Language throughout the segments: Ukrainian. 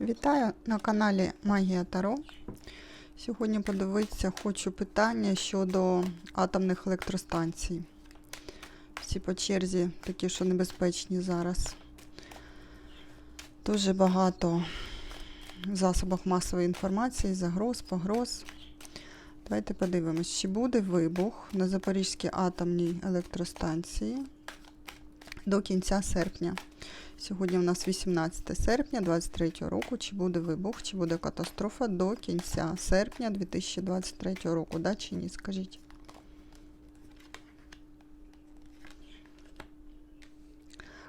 Вітаю на каналі Магія Таро. Сьогодні подивитися хочу питання щодо атомних електростанцій. Всі по черзі такі, що небезпечні зараз. Дуже багато в засобах масової інформації, загроз, погроз. Давайте подивимось, чи буде вибух на Запорізькій атомній електростанції до кінця серпня. Сьогодні у нас 18 серпня 2023 року. Чи буде вибух, чи буде катастрофа до кінця серпня 2023 року, да чи ні? Скажіть.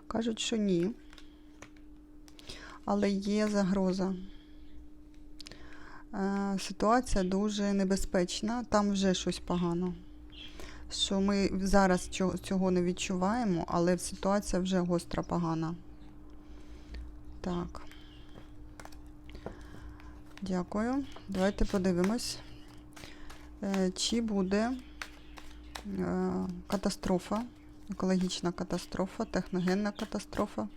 Кажуть, що ні. Але є загроза. Е, Ситуація дуже небезпечна, там вже щось погано. Що ми зараз цього- цього не відчуваємо, але ситуація вже гостра погана. Так. Дякую. Давайте подивимось, е, чи буде е, катастрофа, екологічна катастрофа, техногенна катастрофа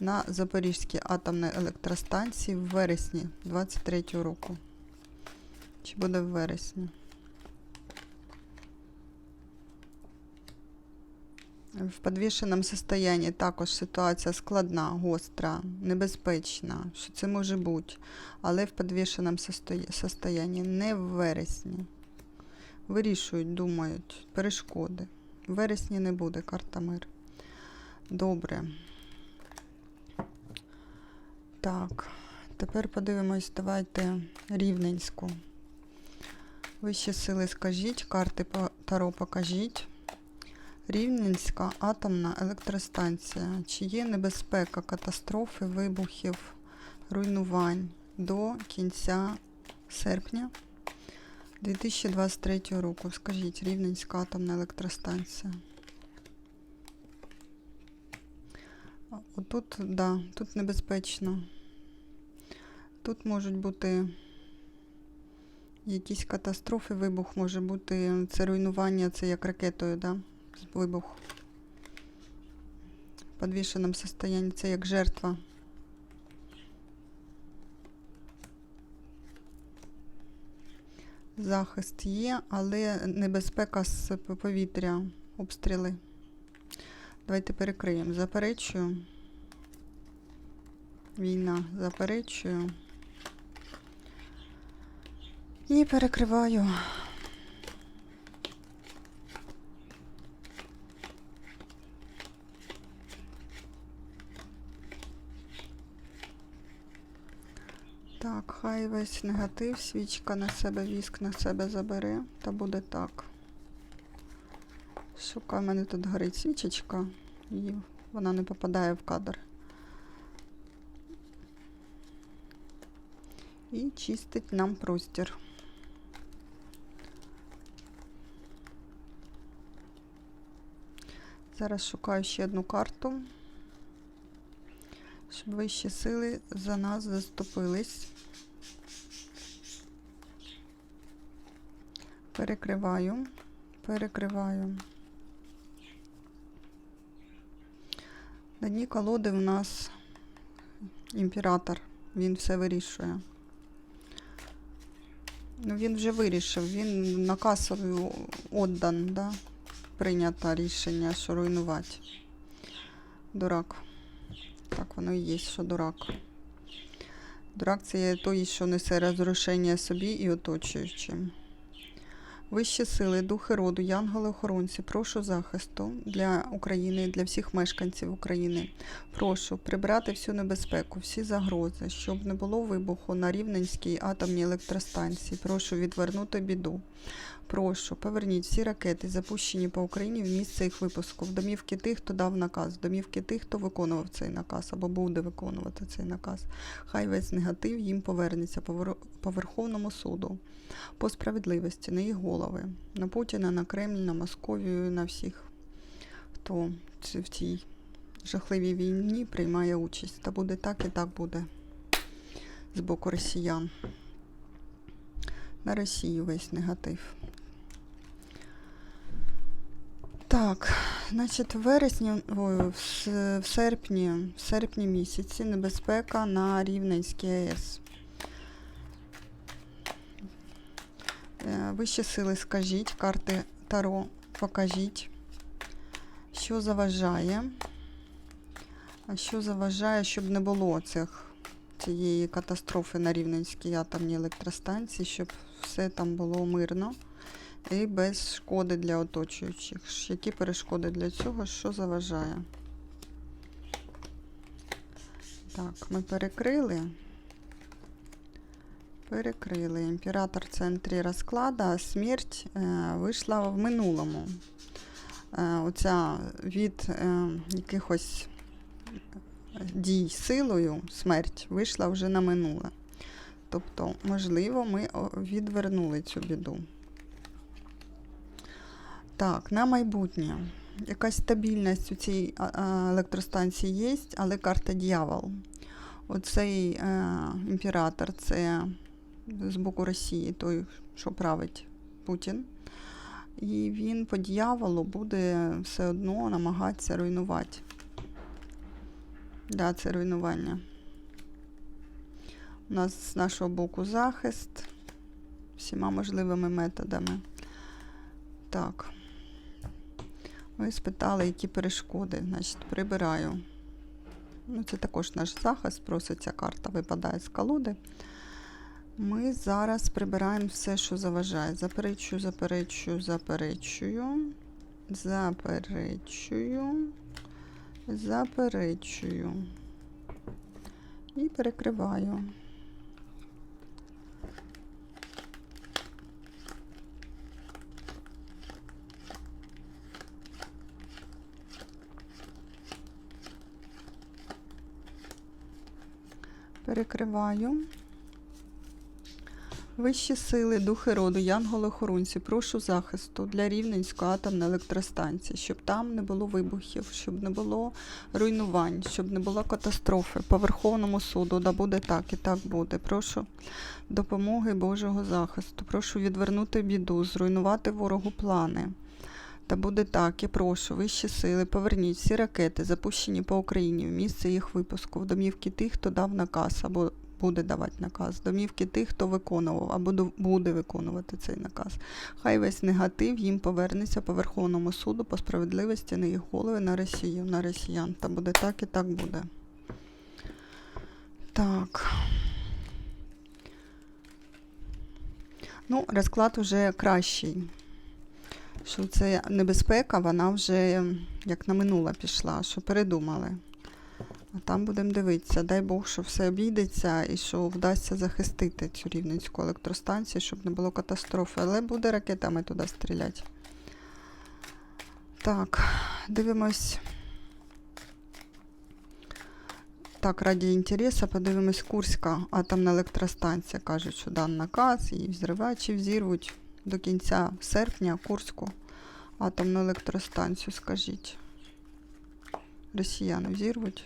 на Запорізькій атомній електростанції в вересні 23 року. Чи буде в вересні? В підвішеному состоянні також ситуація складна, гостра, небезпечна, що це може бути, але в підвішеному состо- состоянні, не в вересні. Вирішують, думають, перешкоди. В вересні не буде карта мир. Добре. Так, тепер подивимось, давайте рівненську. Вищі сили скажіть, карти Таро покажіть. Рівненська атомна електростанція. Чи є небезпека катастрофи, вибухів, руйнувань до кінця серпня 2023 року? Скажіть, Рівненська атомна електростанція. Отут, да, тут небезпечно. Тут можуть бути якісь катастрофи, вибух може бути. Це руйнування, це як ракетою, да? Вибух. В підвішеному состоянні це як жертва. Захист є, але небезпека з повітря, обстріли. Давайте перекриємо. Заперечую. Війна заперечую. І перекриваю. Так, хай весь негатив, свічка на себе, віск на себе забере, та буде так. Шукаю, в мене тут горить свічечка, і вона не попадає в кадр. І чистить нам простір. Зараз шукаю ще одну карту щоб вищі сили за нас заступились. Перекриваю, перекриваю. На дні колоди в нас імператор, він все вирішує. Ну, він вже вирішив, він наказовий отдан, да? прийнято рішення, що руйнувати. Дурак. Так воно і є, що дурак. Дурак це є той, що несе розрушення собі і оточуючим. Вищі сили, духи роду, янголи-охоронці, прошу захисту для України, для всіх мешканців України. Прошу прибрати всю небезпеку, всі загрози, щоб не було вибуху на Рівненській атомній електростанції. Прошу відвернути біду. Прошу, поверніть всі ракети, запущені по Україні в місце їх випуску, в домівки тих, хто дав наказ, в домівки тих, хто виконував цей наказ або буде виконувати цей наказ. Хай весь негатив їм повернеться по Верховному суду, по справедливості, на їх голови, на Путіна, на Кремль, на Московію, на всіх, хто в цій жахливій війні приймає участь. Та буде так і так буде з боку росіян. На Росію весь негатив. Так, Значить, в вересні, ой, в, серпні, в серпні місяці небезпека на Рівненській АЕС. Е, Вищі сили скажіть, карти Таро покажіть, що заважає, що заважає, щоб не було цих, цієї катастрофи на Рівненській атомній електростанції, щоб все там було мирно і без шкоди для оточуючих. Які перешкоди для цього, що заважає? Так, ми перекрили. Перекрили. Імператор в центрі розкладу, а смерть е, вийшла в минулому. Е, оця від е, якихось дій силою смерть вийшла вже на минуле. Тобто, можливо, ми відвернули цю біду. Так, на майбутнє. Якась стабільність у цій електростанції є, але карта дьявол. Оцей е, імператор це з боку Росії, той, що править Путін. І він по дьяволу буде все одно намагатися руйнувати. Да, це руйнування. У нас з нашого боку захист всіма можливими методами. Так. Ви спитали, які перешкоди. Значить, прибираю. Ну, це також наш захист, проситься карта випадає з колоди. Ми зараз прибираємо все, що заважає. Заперечую, заперечую, заперечую, заперечую, заперечую. І перекриваю. Перекриваю. Вищі сили, духи роду, янголи-охоронці, прошу захисту для Рівненської атомної електростанції, щоб там не було вибухів, щоб не було руйнувань, щоб не було катастрофи. По Верховному суду, да буде так і так буде. Прошу допомоги Божого захисту. Прошу відвернути біду, зруйнувати ворогу плани. Та буде так, і прошу, вищі сили, поверніть всі ракети, запущені по Україні, в місце їх випуску, в домівки тих, хто дав наказ або буде давати наказ, домівки тих, хто виконував або буде виконувати цей наказ. Хай весь негатив їм повернеться по Верховному суду по справедливості на їх голови на Росію, на росіян. Та буде так і так буде. Так. Ну, розклад вже кращий. Що це небезпека, вона вже як на минуле пішла, що передумали. А там будемо дивитися. Дай Бог, що все обійдеться і що вдасться захистити цю рівненську електростанцію, щоб не було катастрофи. Але буде ракетами туди стріляти. Так, дивимось. Так, раді інтересу, подивимось Курська атомна електростанція. Кажуть, що дан наказ, і взривачі взірвуть до кінця серпня Курську атомну електростанцію, скажіть. Росіяни взірвуть.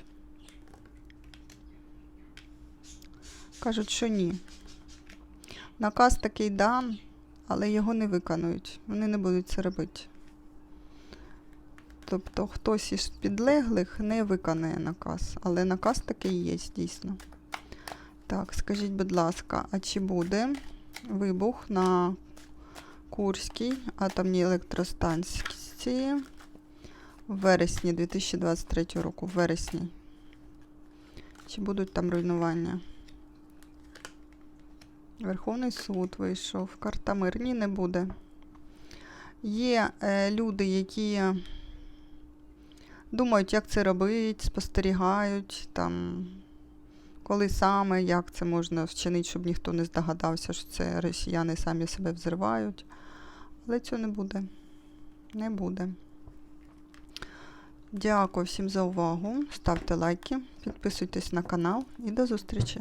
Кажуть, що ні. Наказ такий дан, але його не виконують. Вони не будуть це робити. Тобто хтось із підлеглих не виконає наказ, але наказ такий є, дійсно. Так, скажіть, будь ласка, а чи буде вибух на Курській атомній електростанції в вересні 2023 року? В вересні. Чи будуть там руйнування? Верховний суд вийшов. Карта мир. Ні, не буде. Є е, люди, які думають, як це робити, спостерігають, там, коли саме, як це можна вчинити, щоб ніхто не здогадався, що це росіяни самі себе взривають. Але цього не буде. Не буде. Дякую всім за увагу. Ставте лайки, підписуйтесь на канал і до зустрічі!